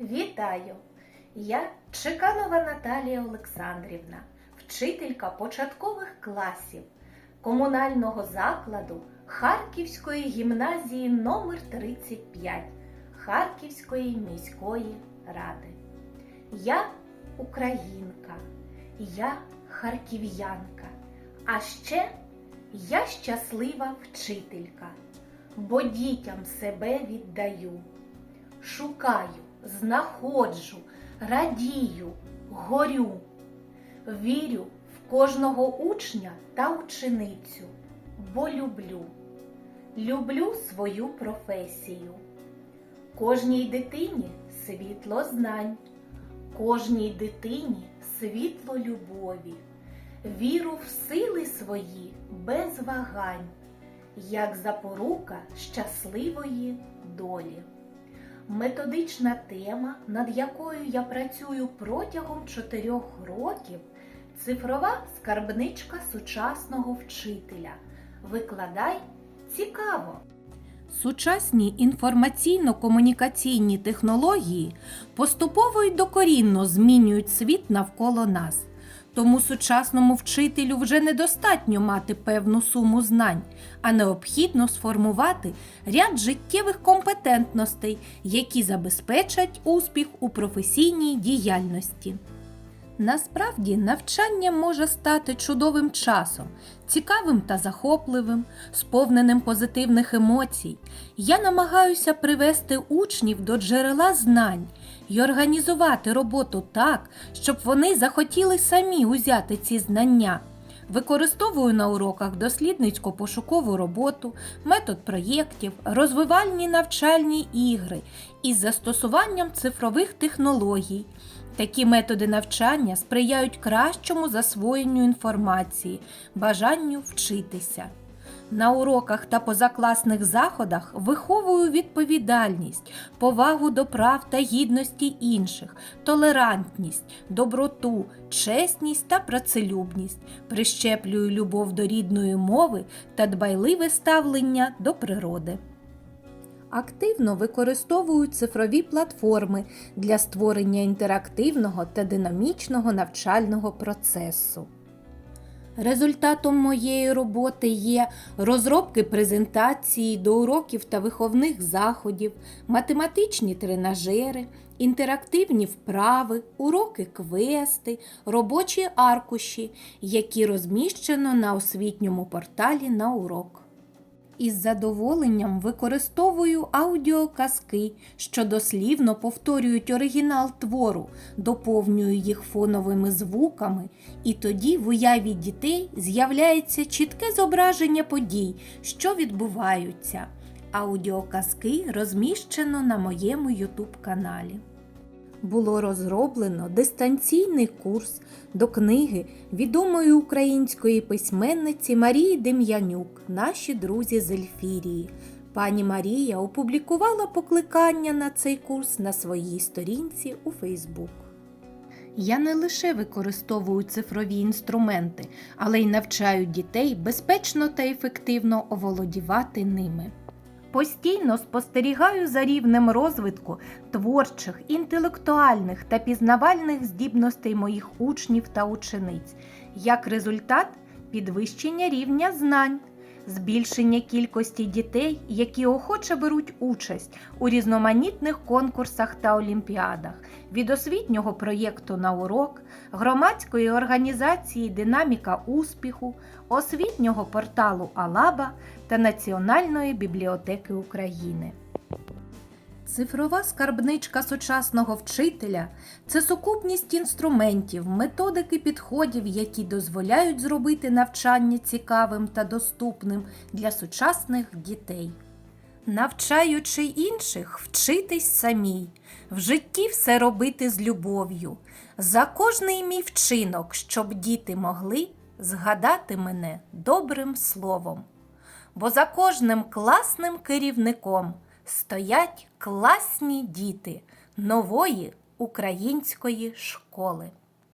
Вітаю! Я Чеканова Наталія Олександрівна, вчителька початкових класів комунального закладу Харківської гімназії номер 35 Харківської міської ради. Я українка, я харків'янка, а ще я щаслива вчителька, бо дітям себе віддаю. Шукаю, знаходжу, радію, горю, вірю в кожного учня та ученицю, бо люблю, люблю свою професію. Кожній дитині світло знань, кожній дитині світло любові, віру в сили свої без вагань, як запорука щасливої долі. Методична тема, над якою я працюю протягом чотирьох років, цифрова скарбничка сучасного вчителя. Викладай цікаво! Сучасні інформаційно-комунікаційні технології поступово й докорінно змінюють світ навколо нас. Тому сучасному вчителю вже недостатньо мати певну суму знань, а необхідно сформувати ряд життєвих компетентностей, які забезпечать успіх у професійній діяльності. Насправді навчання може стати чудовим часом, цікавим та захопливим, сповненим позитивних емоцій. Я намагаюся привести учнів до джерела знань і організувати роботу так, щоб вони захотіли самі узяти ці знання. Використовую на уроках дослідницько-пошукову роботу, метод проєктів, розвивальні навчальні ігри із застосуванням цифрових технологій. Такі методи навчання сприяють кращому засвоєнню інформації, бажанню вчитися. На уроках та позакласних заходах виховую відповідальність, повагу до прав та гідності інших, толерантність, доброту, чесність та працелюбність, прищеплюю любов до рідної мови та дбайливе ставлення до природи. Активно використовують цифрові платформи для створення інтерактивного та динамічного навчального процесу. Результатом моєї роботи є розробки презентації до уроків та виховних заходів, математичні тренажери, інтерактивні вправи, уроки квести, робочі аркуші, які розміщено на освітньому порталі на урок. Із задоволенням використовую аудіоказки, що дослівно повторюють оригінал твору, доповнюю їх фоновими звуками, і тоді в уяві дітей з'являється чітке зображення подій, що відбуваються. Аудіоказки розміщено на моєму YouTube каналі. Було розроблено дистанційний курс до книги відомої української письменниці Марії Дем'янюк Наші друзі з Ельфірії. Пані Марія опублікувала покликання на цей курс на своїй сторінці у Фейсбук. Я не лише використовую цифрові інструменти, але й навчаю дітей безпечно та ефективно оволодівати ними. Постійно спостерігаю за рівнем розвитку творчих, інтелектуальних та пізнавальних здібностей моїх учнів та учениць, як результат підвищення рівня знань, збільшення кількості дітей, які охоче беруть участь у різноманітних конкурсах та олімпіадах, від освітнього проєкту на урок, громадської організації Динаміка успіху, освітнього порталу Алаба та Національної бібліотеки України. Цифрова скарбничка сучасного вчителя це сукупність інструментів, методики підходів, які дозволяють зробити навчання цікавим та доступним для сучасних дітей. Навчаючи інших, вчитись самій, в житті все робити з любов'ю, за кожний мій вчинок, щоб діти могли згадати мене добрим словом. Бо за кожним класним керівником стоять класні діти нової української школи.